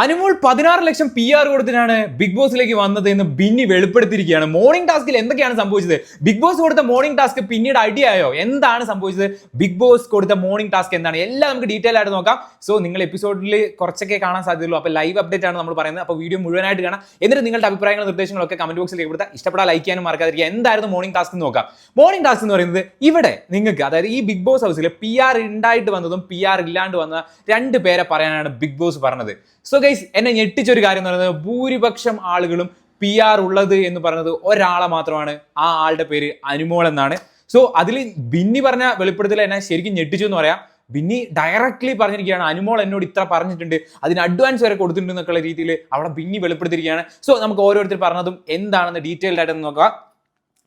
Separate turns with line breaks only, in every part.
അനുമോൾ പതിനാറ് ലക്ഷം P R കൊടുത്തിട്ടാണ് Bigg ബോസിലേക്ക് വന്നത് എന്ന് ബിന്നി വെളിപ്പെടുത്തിയിരിക്കുകയാണ്. മോർണിംഗ് ടാസ്കിൽ എന്തൊക്കെയാണ് സംഭവിച്ചത്? ബിഗ് ബോസ് കൊടുത്ത മോർണിംഗ് ടാസ്ക് പിന്നീട് അടിയായോ എന്താണ് സംഭവിച്ചത്? ബിഗ് ബോസ് കൊടുത്ത മോർണിംഗ് ടാസ്ക് എന്താണ്? എല്ലാം നമുക്ക് ഡീറ്റെയിൽ ആയിട്ട് നോക്കാം. സോ നിങ്ങൾ എപ്പിസോഡിൽ കുറച്ചൊക്കെ കാണാൻ സാധ്യതയുള്ളൂ. അപ്പോൾ ലൈവ് അപ്ഡേറ്റ് ആണ് നമ്മൾ പറയുന്നത്. അപ്പോൾ വീഡിയോ മുഴുവനായിട്ട് കാണാം. എന്നിട്ട് നിങ്ങളുടെ അഭിപ്രായങ്ങളും നിർദ്ദേശങ്ങളൊക്കെ കമന്റ് ബോക്സിൽ രേഖപ്പെടുത്തുക ഇഷ്ടപ്പെടാൻ ലൈക്ക് ചെയ്യാനും മറക്കാതിരിക്കുക. എന്തായിരുന്നു മോർണിംഗ് ടാസ്ക് എന്ന് നോക്കാം. മോർണിംഗ് ടാസ്ക് എന്ന് പറയുന്നത് ഇവിടെ നിങ്ങൾക്ക് അതായത് ഈ ബിഗ് ബോസ് ഹൗസിൽ പി ആർ ഉണ്ടായിട്ട് വന്നതും പി ആർ ഇല്ലാണ്ട് വന്ന രണ്ട് പേരെ പറയാനാണ് ബിഗ് ബോസ് പറഞ്ഞത്. സോ ഗൈസ് എന്നെ ഞെട്ടിച്ച ഒരു കാര്യം എന്ന് പറയുന്നത് ഭൂരിപക്ഷം ആളുകളും പി ആർ ഉള്ളത് എന്ന് പറയുന്നത് ഒരാളെ മാത്രമാണ്. ആ ആളുടെ പേര് അനുമോൾ എന്നാണ്. സോ അതിൽ ബിന്നി പറഞ്ഞ വെളിപ്പെടുത്തൽ എന്നെ ശരിക്കും ഞെട്ടിച്ചു എന്ന് പറയാം. ബിന്നി ഡയറക്ട്ലി പറഞ്ഞിരിക്കുകയാണ് അനുമോൾ എന്നോട് ഇത്ര പറഞ്ഞിട്ടുണ്ട്. അതിന് അഡ്വാൻസ് വരെ കൊടുത്തിട്ടുണ്ട് എന്നൊക്കെയുള്ള രീതിയിൽ അവിടെ ബിന്നി വെളിപ്പെടുത്തിയിരിക്കുകയാണ്. സോ നമുക്ക് ഓരോരുത്തർ പറഞ്ഞതും എന്താണെന്ന് ഡീറ്റെയിൽഡ് ആയിട്ട് നോക്കാം.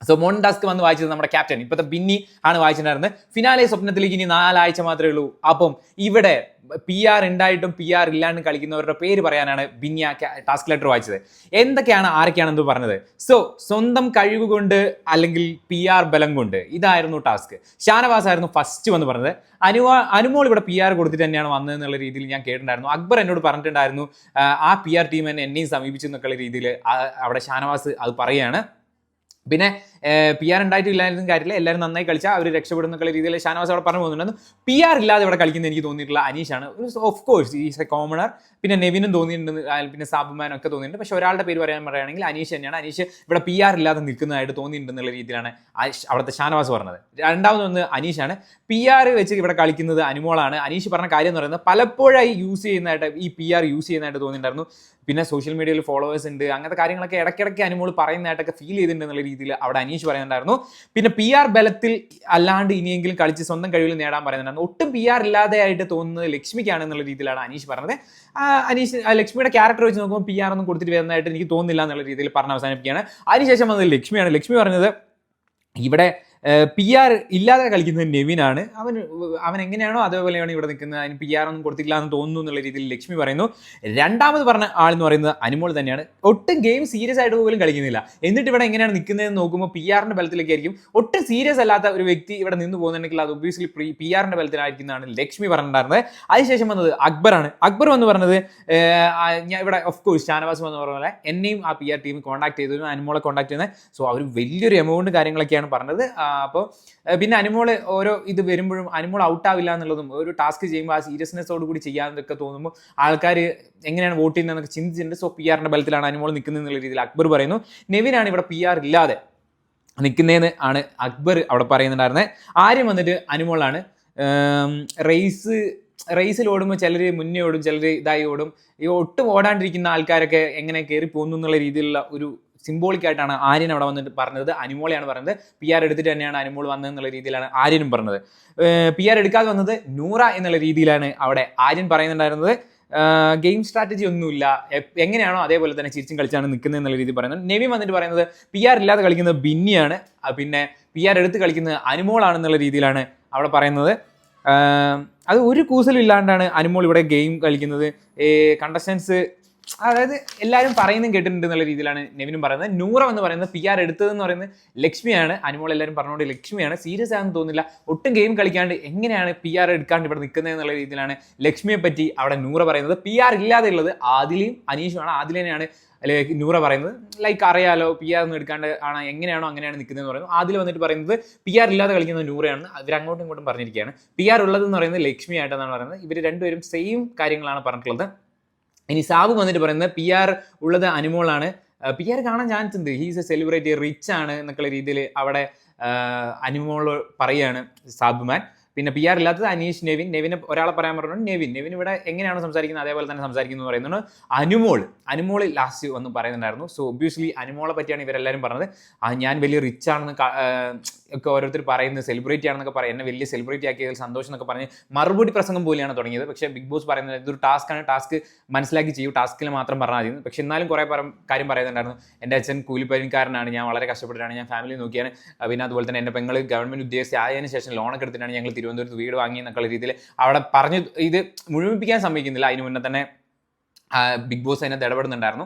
സോ മോൺ ഡാസ്ക് വന്ന് വായിച്ചത് നമ്മുടെ ക്യാപ്റ്റൻ ഇപ്പോഴത്തെ ബിന്നി ആണ് വായിച്ചിട്ടുണ്ടായിരുന്നത്. ഫിനാലെ സ്വപ്നത്തിലേക്ക് ഇനി നാലാഴ്ച മാത്രമേ ഉള്ളൂ. അപ്പം ഇവിടെ പി ആർ ഉണ്ടായിട്ടും പി ആർ ഇല്ലാണ്ട് കളിക്കുന്നവരുടെ പേര് പറയാനാണ് ബിന്നി ആ ടാസ്ക് ലെറ്റർ വായിച്ചത്. എന്തൊക്കെയാണ് ആരൊക്കെയാണ് എന്ത് പറഞ്ഞത്? സോ സ്വന്തം കഴിവ് കൊണ്ട് അല്ലെങ്കിൽ പി ആർ ബലം കൊണ്ട് ഇതായിരുന്നു ടാസ്ക് ഷാനവാസ് ആയിരുന്നു ഫസ്റ്റ് വന്ന് പറഞ്ഞത്. അനുവ അനുമോൾ ഇവിടെ പി ആർ കൊടുത്തിട്ട് തന്നെയാണ് വന്നത് എന്നുള്ള രീതിയിൽ ഞാൻ കേട്ടിട്ടുണ്ടായിരുന്നു. അക്ബർ എന്നോട് പറഞ്ഞിട്ടുണ്ടായിരുന്നു ആ, പി ആർ ടീം എന്നെ എന്നെയും സമീപിച്ചു എന്നൊക്കെയുള്ള രീതിയിൽ അവിടെ ഷാനവാസ് അത് പറയുകയാണ്. പിന്നെ പി ആർ ഉണ്ടായിട്ടില്ലായിരുന്ന കാര്യമില്ല എല്ലാവരും നന്നായി കളിച്ചാൽ അവർ രക്ഷപ്പെടുന്ന രീതിയിൽ ഷാനവാസ് അവിടെ പറഞ്ഞു പോകുന്നുണ്ടായിരുന്നു പി ആർ ഇല്ലാതെ ഇവിടെ കളിക്കുന്ന എനിക്ക് തോന്നിയിട്ടുള്ള അനീഷാണ് of course is a commoner പിന്നെ നെവിനും തോന്നിയിട്ടുണ്ട് പിന്നെ സാബുമാനും ഒക്കെ തോന്നിയിട്ടുണ്ട്. പക്ഷെ ഒരാളുടെ പേര് പറയാൻ പറയുകയാണെങ്കിൽ അനീഷ് തന്നെയാണ്. അനീഷ് ഇവിടെ പി ആർ ഇല്ലാതെ നിൽക്കുന്നതായിട്ട് തോന്നിയിട്ടുണ്ടെന്നുള്ള രീതിയിലാണ് അവിടുത്തെ ഷാനവാസ് പറഞ്ഞത്. രണ്ടാമത് വന്ന് അനീഷാണ് പി ആർ വെച്ച് ഇവിടെ കളിക്കുന്നത് അനുമോളാണ്. അനീഷ് പറഞ്ഞ കാര്യം എന്ന് പറയുന്നത് പലപ്പോഴായി യൂസ് ചെയ്യുന്നതായിട്ട് ഈ പി ആർ യൂസ് ചെയ്യുന്നതായിട്ട് തോന്നിയിട്ടുണ്ടായിരുന്നു. പിന്നെ സോഷ്യൽ മീഡിയയിൽ ഫോളോവേഴ്സ് ഉണ്ട്. അങ്ങനത്തെ കാര്യങ്ങളൊക്കെ ഇടയ്ക്കിടയ്ക്ക് അനുമോൾ പറയുന്നതായിട്ടൊക്കെ ഫീൽ ചെയ്തിട്ടുണ്ട് എന്നുള്ള രീതിയിൽ അവിടെ അനീഷ് പറയുന്നുണ്ടായിരുന്നു. പിന്നെ പി ആർ ബലത്തിൽ അല്ലാണ്ട് ഇനിയെങ്കിലും കളിച്ച് സ്വന്തം കഴിവിൽ നേടാൻ പറയുന്നുണ്ടായിരുന്നു. ഒട്ടും പി ആർ ഇല്ലാതെ ആയിട്ട് തോന്നുന്നത് ലക്ഷ്മിക്കാണ് എന്നുള്ള രീതിയിലാണ് അനീഷ് പറഞ്ഞത്. അനീഷ് ലക്ഷ്മിയുടെ ക്യാരക്ടർ വെച്ച് നോക്കുമ്പോൾ പി ആർ ഒന്നും കൊടുത്തിട്ട് വരുന്നതായിട്ട് എനിക്ക് തോന്നുന്നില്ല എന്നുള്ള രീതിയിൽ പറഞ്ഞ് അവസാനിപ്പിക്കുകയാണ്. അതിനുശേഷം വന്നത് ലക്ഷ്മിയാണ്. ലക്ഷ്മി പറഞ്ഞത് ഇവിടെ പി ആർ ഇല്ലാതെ കളിക്കുന്നത് നെവിനാണ് അവൻ അവൻ എങ്ങനെയാണോ അതേപോലെയാണ് ഇവിടെ നിൽക്കുന്നത്. അതിന് പി ആർ ഒന്നും കൊടുത്തിട്ടില്ല എന്ന് തോന്നുന്നു എന്നുള്ള രീതിയിൽ ലക്ഷ്മി പറയുന്നു. രണ്ടാമത് പറഞ്ഞ ആളെന്ന് പറയുന്നത് അനുമോൾ തന്നെയാണ്. ഒട്ടും ഗെയിം സീരിയസ് ആയിട്ട് പോലും കളിക്കുന്നില്ല. എന്നിട്ട് ഇവിടെ എങ്ങനെയാണ് നിൽക്കുന്നതെന്ന് നോക്കുമ്പോൾ പി ആറിന്റെ ബലത്തിലേക്കായിരിക്കും. ഒട്ടും സീരിയസ് അല്ലാത്ത ഒരു വ്യക്തി ഇവിടെ നിന്ന് പോകുന്നുണ്ടെങ്കിൽ അത് ഒബ്വിയസ്ലി പി ആറിന്റെ ബലത്തിലായിരിക്കുന്നതാണ് ലക്ഷ്മി പറഞ്ഞിട്ടുണ്ടായിരുന്നത്. അതിനുശേഷം വന്നത് അക്ബറാണ് അക്ബർ വന്ന് പറഞ്ഞത് ഞാൻ ഇവിടെ ഓഫ് കോഴ്സ് ഷാനവാസ് എന്ന് പറഞ്ഞ പോലെ എന്നെയും ആ പി ആർ ടീം കോൺടാക്ട് ചെയ്തിരുന്നു. അനുമോളെ കോൺടാക്ട് ചെയ്യുന്നത്. സോ അവർ വലിയൊരു എമൗണ്ട് കാര്യങ്ങളൊക്കെയാണ് പറഞ്ഞത്. അപ്പോൾ പിന്നെ അനുമോൾ ഓരോ ഇത് വരുമ്പോഴും അനുമോൾ ഔട്ട് ആവില്ല എന്നുള്ളതും ഒരു ടാസ്ക് ചെയ്യുമ്പോൾ ആ സീരിയസ്നെസ്സോട് കൂടി ചെയ്യാന്നൊക്കെ തോന്നുമ്പോൾ ആൾക്കാർ എങ്ങനെയാണ് വോട്ട് ചെയ്യുന്നതെന്നൊക്കെ ചിന്തിച്ചിട്ടുണ്ട്. സോ പി ആറിന്റെ ബലത്തിലാണ് അനുമോൾ നിൽക്കുന്നത് എന്നുള്ള രീതിയിൽ അക്ബർ പറയുന്നു. നെവിനാണ് ഇവിടെ പി ആർ ഇല്ലാതെ നിൽക്കുന്നതെന്ന് ആണ് അക്ബർ അവിടെ പറയുന്നുണ്ടായിരുന്നത് ആര്യം വന്നിട്ട് അനുമോളാണ്. റേസ് റേസിൽ ഓടുമ്പോൾ ചിലർ മുന്നേ ഓടും ചിലർ ഇതായി ഓടും. ഈ ഒട്ടും ഓടാണ്ടിരിക്കുന്ന ആൾക്കാരൊക്കെ എങ്ങനെ കയറി പോകുന്നു എന്നുള്ള രീതിയിലുള്ള ഒരു സിംബോളിക് ആയിട്ടാണ് ആര്യൻ അവിടെ വന്നിട്ട് പറഞ്ഞത്. അനുമോളെയാണ് പറഞ്ഞത്. പി ആർ എടുത്തിട്ട് തന്നെയാണ് അനുമോൾ വന്നത് എന്നുള്ള രീതിയിലാണ് ആര്യനും പറഞ്ഞത്. പി ആർ എടുക്കാതെ വന്നത് നൂറ എന്നുള്ള രീതിയിലാണ് അവിടെ ആര്യൻ പറയുന്നുണ്ടായിരുന്നത്. ഗെയിം സ്ട്രാറ്റജി ഒന്നുമില്ല. എങ്ങനെയാണോ അതേപോലെ തന്നെ ചിരിച്ചും കളിച്ചാണ് നിൽക്കുന്നത് എന്നുള്ള രീതി പറയുന്നത്. നെവി വന്നിട്ട് പറയുന്നത് പി ആർ ഇല്ലാതെ കളിക്കുന്നത് ബിന്നിയാണ്. പിന്നെ പി ആർ എടുത്ത് കളിക്കുന്നത് അനുമോളാണെന്നുള്ള രീതിയിലാണ് അവിടെ പറയുന്നത്. അത് ഒരു കൂസലും ഇല്ലാണ്ടാണ് അനുമോൾ ഇവിടെ ഗെയിം കളിക്കുന്നത്. കണ്ടസ്റ്റൻസ് അതായത് എല്ലാവരും പറയുന്നതും കേട്ടിട്ടുണ്ട് എന്നുള്ള രീതിയിലാണ് നെവിനും പറയുന്നത്. നൂറ എന്ന് പറയുന്നത് പി ആർ എടുത്തതെന്ന് പറയുന്നത് ലക്ഷ്മിയാണ്. അനുമോൾ എല്ലാവരും പറഞ്ഞുകൊണ്ട് ലക്ഷ്മിയാണ്. സീരിയസ് ആണെന്ന് തോന്നുന്നില്ല. ഒട്ടും ഗെയിം കളിക്കാണ്ട് എങ്ങനെയാണ് പി ആർ എടുക്കാണ്ട് ഇവിടെ നിൽക്കുന്നത് എന്നുള്ള രീതിയിലാണ് ലക്ഷ്മിയെ പറ്റി അവിടെ നൂറ പറയുന്നത്. പി ആർ ഇല്ലാതെ ഉള്ളത് ആദിലയും അനീഷുമാണ്. ആദിലിനെയാണ് അല്ലെങ്കിൽ നൂറ പറയുന്നത്. ലൈക്ക് അറിയാലോ പി ആർ ഒന്നും എടുക്കാണ്ട് ആണ് എങ്ങനെയാണോ അങ്ങനെയാണ് നിൽക്കുന്നതെന്ന് പറയുന്നത്. ആദ്യം വന്നിട്ട് പറയുന്നത് പി ആർ ഇല്ലാതെ കളിക്കുന്നത് നൂറയാണ് അവർ അങ്ങോട്ടും ഇങ്ങോട്ടും പറഞ്ഞിരിക്കുകയാണ്. പി ആർ ഉള്ളതെന്ന് പറയുന്നത് ലക്ഷ്മി ആയിട്ടെന്നാണ് പറയുന്നത്. ഇവർ രണ്ടുപേരും സെയിം കാര്യങ്ങളാണ് പറഞ്ഞിട്ടുള്ളത്. ഇനി സാബു വന്നിട്ട് പറയുന്നത് പി ആർ ഉള്ളത് അനുമോളാണ്. പി ആർ കാണാൻ ചാൻസ് ഉണ്ട്. ഹീസ് എ സെലിബ്രിറ്റി റിച്ച് ആണ് എന്നൊക്കെയുള്ള രീതിയിൽ അവിടെ അനുമോൾ പറയാണ് സാബുമാൻ. പിന്നെ പി ആർ ഇല്ലാത്തത് അനീഷ് നെവിൻ. നെവിനെ ഒരാളെ പറയാൻ പറഞ്ഞു നെവിൻ. നെവിൻ ഇവിടെ എങ്ങനെയാണ് സംസാരിക്കുന്നത്? അതേപോലെ തന്നെ സംസാരിക്കുന്നു എന്ന് പറയുന്നത് അനുമോൾ അനുമോൾ ലാസ്റ്റ് വന്ന് പറയുന്നുണ്ടായിരുന്നു. സോ ഒബ്വിയസ്ലി അനുമോളെ പറ്റിയാണ് ഇവരെല്ലാവരും പറഞ്ഞത്. ഞാൻ വലിയ റിച്ച് ആണെന്ന് ഒക്കെ ഓരോരുത്തർ പറയുന്നത് സെലിബ്രിറ്റി ആണെന്നൊക്കെ പറയും. എന്നെ വലിയ സെലിബ്രിറ്റി ആക്കിയതിൽ സന്തോഷം എന്നൊക്കെ പറഞ്ഞ് മറുപടി പ്രസംഗം പോലെയാണ് തുടങ്ങിയത്. പക്ഷേ ബിഗ് ബോസ് പറയുന്നത് ഇതൊരു ടാസ്ക്കാണ് ടാസ്ക് മനസ്സിലാക്കി ചെയ്യൂ. ടാസ്കിൽ മാത്രം പറഞ്ഞാൽ മതി പക്ഷെ എന്നാലും കുറേ കാര്യം പറയുന്നുണ്ടായിരുന്നു. എന്റെ അച്ഛൻ കൂലിപ്പരിക്കാരനാണ് ഞാൻ വളരെ കഷ്ടപ്പെട്ടിട്ടാണ്. ഞാൻ ഫാമിലി നോക്കിയാണ്. പിന്നെ അതുപോലെ തന്നെ എന്റെ പെങ്ങൾ ഗവൺമെന്റ് ഉദ്യോഗസ്ഥ ആയതിനു ശേഷം ലോണൊക്കെ എടുത്തിട്ടാണ് ഞങ്ങൾ തിരുവനന്തപുരത്ത് വീട് വാങ്ങി എന്നൊക്കെയുള്ള രീതിയിൽ അവിടെ പറഞ്ഞു ഇത് മുഴുമിപ്പിക്കാൻ സമ്മതിക്കുന്നില്ല. അതിന് മുന്നേ തന്നെ ബിഗ് ബോസ് അതിനകത്ത് ഇടപെടുന്നുണ്ടായിരുന്നു.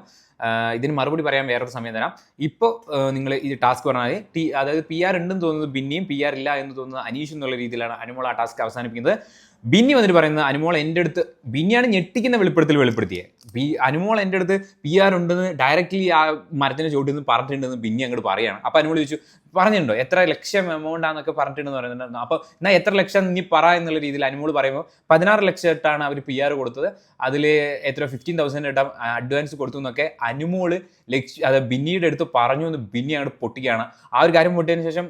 ഇതിന് മറുപടി പറയാൻ വേറൊരു സമയം തരാം. ഇപ്പോൾ നിങ്ങൾ ഈ ടാസ്ക് പറഞ്ഞാൽ ടി അതായത് പി ആർ ഉണ്ടെന്ന് തോന്നുന്നത് ബിന്നിയും പി ആർ ഇല്ല എന്ന് തോന്നുന്നത് അനീഷ് എന്നുള്ള രീതിയിലാണ് അനുമോൾ ആ ടാസ്ക് അവസാനിപ്പിക്കുന്നത്. ബിന്നി വന്നിട്ട് പറയുന്നത് അനുമോൾ എന്റെ അടുത്ത് ബിന്നിയാണ് ഞെട്ടിക്കുന്ന വെളിപ്പെടുത്തൽ വെളിപ്പെടുത്തിയത് ബി അനുമോൾ എന്റെ അടുത്ത് പി ആർ ഉണ്ടെന്ന് ഡയറക്റ്റ്ലി ആ മരത്തിന് ചോട്ടിൽ നിന്ന് പറഞ്ഞിട്ടുണ്ടെന്ന് ബിന്നി അങ്ങോട്ട് പറയാണ്. അപ്പോൾ അനുമോൾ ചോദിച്ചു പറഞ്ഞിട്ടുണ്ടോ? എത്ര ലക്ഷം എമൗണ്ട് ആണെന്നൊക്കെ പറഞ്ഞിട്ടുണ്ടെന്ന് പറയുന്നുണ്ടായിരുന്നു അപ്പോൾ എന്നാൽ എത്ര ലക്ഷം നീ പറ എന്നുള്ള രീതിയിൽ അനുമോൾ പറയുമ്പോൾ പതിനാറ് ലക്ഷം ഇട്ടാണ് അവർ പി ആർ കൊടുത്തത്. അതിൽ എത്ര ഫിഫ്റ്റീൻ തൗസൻഡ് ഇട്ട അഡ്വാൻസ് കൊടുത്തു എന്നൊക്കെ അനുമോൾ ലക്ഷ അത് ബിന്നിയുടെ അടുത്ത് പറഞ്ഞു എന്ന് ബിന്നി അങ്ങോട്ട് പൊട്ടിക്കുകയാണ്. ആ ഒരു കാര്യം പൊട്ടിയതിന് ശേഷം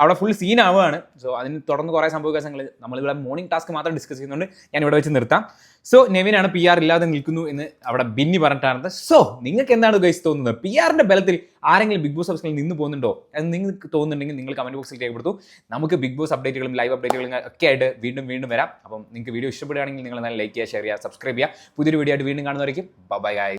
അവിടെ ഫുൾ സീൻ ആവുകയാണ്. സോ അതിന് തുടർന്ന് കുറേ വികാസങ്ങൾ നമ്മളിവിടെ മോർണിംഗ് ടാസ്ക് മാത്രം ഡിസ്കസ് ചെയ്യുന്നുണ്ട്. ഞാൻ ഇവിടെ വെച്ച് നിർത്താം. സോ നെവിനാണ് പി ആർ ഇല്ലാതെ നിൽക്കുന്നു എന്ന് അവിടെ ബിന്നി പറഞ്ഞിട്ടാണ്. സോ നിങ്ങൾക്ക് എന്താണ് ഗൈസ് തോന്നുന്നത്? പി ആറിന്റെ ബലത്തിൽ ആരെങ്കിലും ബിഗ് ബോസ് ഹൗസിൽ നിന്ന് പോകുന്നുണ്ടോ? എന്ന് നിങ്ങൾക്ക് തോന്നുന്നുണ്ടെങ്കിൽ നിങ്ങൾ കമന്റ് ബോക്സിൽ രേഖപ്പെടുത്തു. നമുക്ക് ബിഗ് ബോസ് അപ്ഡേറ്റുകളും ലൈവ് അപ്ഡേറ്റുകളും ഒക്കെ ആയിട്ട് വീണ്ടും വീണ്ടും വരാം. അപ്പം നിങ്ങൾക്ക് വീഡിയോ ഇഷ്ടപ്പെടുകയാണെങ്കിൽ നിങ്ങൾ നല്ല ലൈക്ക് ചെയ്യുക ഷെയർ ചെയ്യുക സബ്സ്ക്രൈബ് ചെയ്യുക. പുതിയൊരു വീഡിയോ ആയിട്ട് വീണ്ടും കാണുന്നവരേക്കും. ബൈ ഗായ്